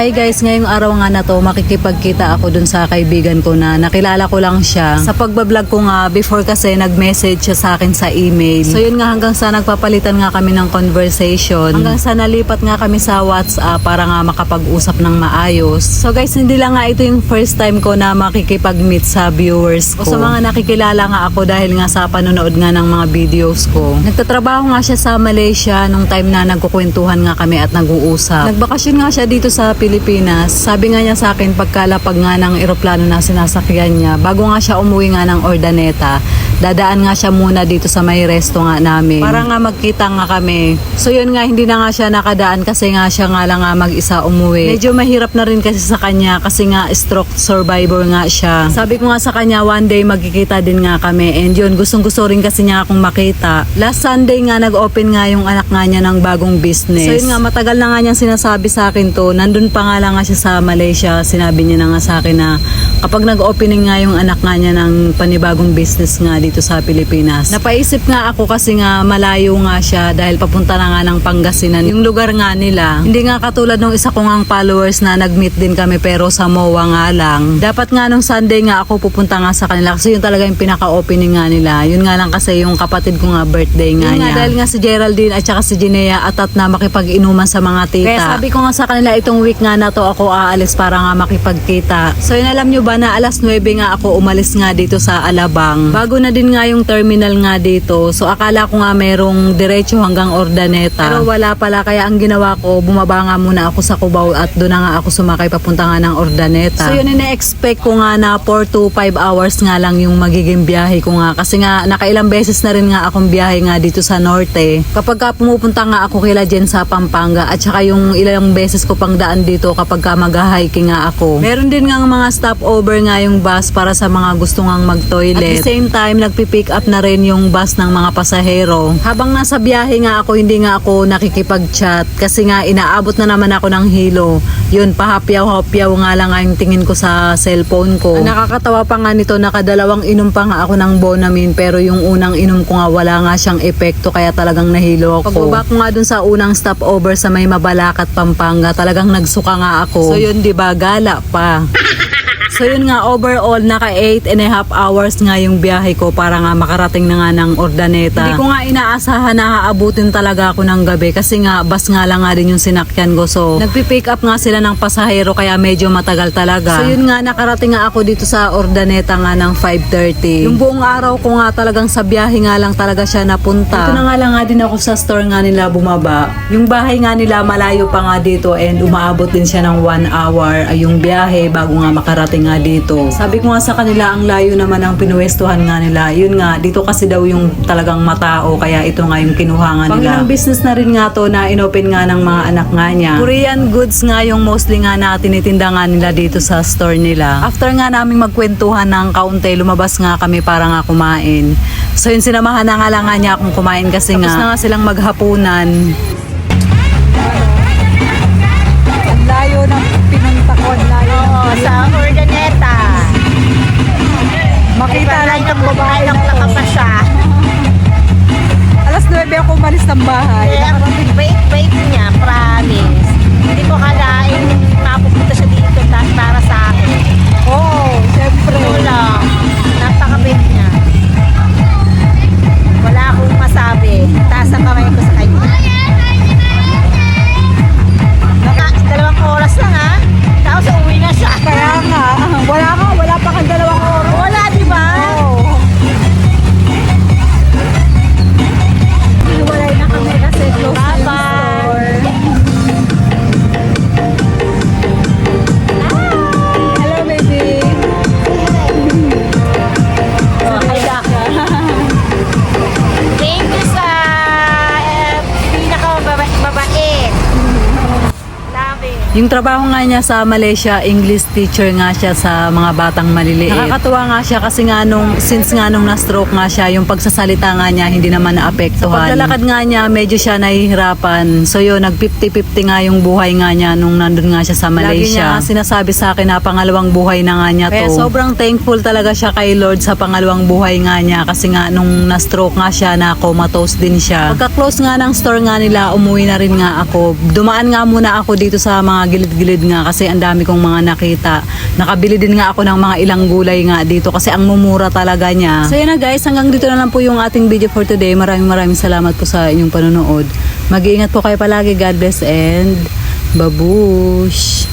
Hi guys, ngayong araw nga na to makikipagkita ako dun sa kaibigan ko na nakilala ko lang siya. Sa pagbablog ko nga before kasi nag-message siya sa akin sa email. So yun nga hanggang sa nagpapalitan nga kami ng conversation. Hanggang sa nalipat nga kami sa WhatsApp para nga makapag-usap ng maayos. So guys, hindi lang nga ito yung first time ko na makikipag-meet sa viewers ko. O sa mga nakikilala nga ako dahil nga sa panonood nga ng mga videos ko. Nagtatrabaho nga siya sa Malaysia nung time na nagkukwentuhan nga kami at nag-uusap. Nagbakasyon nga siya dito sa Pilipinas. Sabi nga niya sa akin pagkalapag nga ng eroplano na sinasakyan niya, bago nga siya umuwi nga ng Ordaneta, dadaan nga siya muna dito sa may resto nga namin. Para nga magkita nga kami. So yun nga, hindi na nga siya nakadaan kasi nga siya nga lang nga mag-isa umuwi. Medyo mahirap na rin kasi sa kanya kasi nga stroke survivor nga siya. Sabi ko nga sa kanya, one day magkikita din nga kami. And yun, gustong gusto rin kasi niya akong makita. Last Sunday nga, nag-open nga yung anak nga niya ng bagong business. So yun nga, matagal na nga niyang sinasabi sa akin to. Nandun pa nga lang nga siya sa Malaysia. Sinabi niya na nga sa akin na kapag nag-opening nga yung anak nga niya ng panibagong business nga dito sa Pilipinas. Napaisip nga ako kasi nga malayo nga siya dahil papunta na nga ng Pangasinan. Yung lugar nga nila. Hindi nga katulad nung isa ko ngang followers na nag-meet din kami pero sa MOA nga lang. Dapat nga nung Sunday nga ako pupunta nga sa kanila kasi yun talaga yung pinaka-opening nga nila. Yun nga lang kasi yung kapatid ko nga birthday nga Yun niya. nga, dahil nga si Geraldine at saka si Jinea atat na makipag-inuman sa mga tita. Kaya sabi ko nga sa kanila itong week nga na to ako aalis para nga makipagkita. So yun alam nyo ba na alas 9 nga ako umalis nga dito sa Alabang. Bago na din nga yung terminal nga dito. So akala ko nga merong diretso hanggang Ordaneta. Pero wala pala kaya ang ginawa ko bumaba nga muna ako sa Cubao at doon nga ako sumakay papunta nga ng Ordaneta. So yun ina-expect ko nga na 4 to 5 hours nga lang yung magiging biyahe ko nga kasi nga nakailang beses na rin nga akong biyahe nga dito sa norte. Kapag ka pumupunta nga ako kila Jen sa Pampanga at saka yung ilang beses ko pang daan dito kapag ka mag-hiking nga ako. Meron din nga mga stopover nga yung bus para sa mga gusto ngang mag-toilet. At the same time, nagpipick up na rin yung bus ng mga pasahero. Habang nasa biyahe nga ako, hindi nga ako nakikipag-chat kasi nga inaabot na naman ako ng hilo. Yun, pahapyaw-hapyaw nga lang yung tingin ko sa cellphone ko. Ang nakakatawa pa nga nito, nakadalawang inom pa nga ako ng Bonamin pero yung unang inom ko nga wala nga siyang epekto kaya talagang nahilo ako. Pagbaba ko nga dun sa unang stopover sa may Mabalacat, Pampanga, talagang nagsuka nga ako. So yun, di ba, gala pa. So yun nga, overall, naka 8 and a half hours nga yung biyahe ko para nga makarating na nga ng Ordaneta. Hindi ko nga inaasahan na aabutin talaga ako ng gabi kasi nga bus nga lang nga din yung sinakyan ko. So nagpipick up nga sila ng pasahero kaya medyo matagal talaga. So yun nga, nakarating nga ako dito sa Ordaneta nga ng 5.30. Yung buong araw ko nga talagang sa biyahe nga lang talaga siya napunta. Dito na nga lang nga din ako sa store nga nila bumaba. Yung bahay nga nila malayo pa nga dito and umaabot din siya ng 1 hour ay yung biyahe bago nga makarating nga dito. Sabi ko nga sa kanila ang layo naman ang pinuwestuhan nga nila. Yun nga, dito kasi daw yung talagang matao kaya ito nga yung kinuha nga nila. Pangilang business na rin nga to na inopen nga ng mga anak nga niya. Korean goods nga yung mostly nga na tinitinda nga nila dito sa store nila. After nga naming magkwentuhan ng kaunti, lumabas nga kami para nga kumain. So yun sinamahan na nga lang nga niya akong kumain kasi nga, tapos na nga silang maghapunan. Ang layo ng pinunta ko. Ang layo Oo, sa Makita lang itong babae na Anak na pa siya. Alas 9 ako umalis ng bahay. Kaya ang bait-bait niya, promise. Hindi ko kalain Yung trabaho nga niya sa Malaysia, English teacher nga siya sa mga batang maliliit. Nakakatuwa nga siya kasi nga nung, since nga nung na-stroke nga siya, yung pagsasalita nga niya hindi naman naapektuhan. Sa paglalakad nga niya, medyo siya nahihirapan. So yun, nag 50-50 nga yung buhay nga niya nung nandun nga siya sa Malaysia. Lagi niya sinasabi sa akin na pangalawang buhay na nga niya to. Kaya sobrang thankful talaga siya kay Lord sa pangalawang buhay nga niya kasi nga nung na-stroke nga siya, na comatose din siya. Pagka-close nga ng store nga nila, umuwi na rin nga ako. Dumaan nga muna ako dito sa mga mga gilid-gilid nga kasi ang dami kong mga nakita. Nakabili din nga ako ng mga ilang gulay nga dito kasi ang mumura talaga niya. So yun na guys, hanggang dito na lang po yung ating video for today. Maraming maraming salamat po sa inyong panonood. Mag-iingat po kayo palagi. God bless and babush!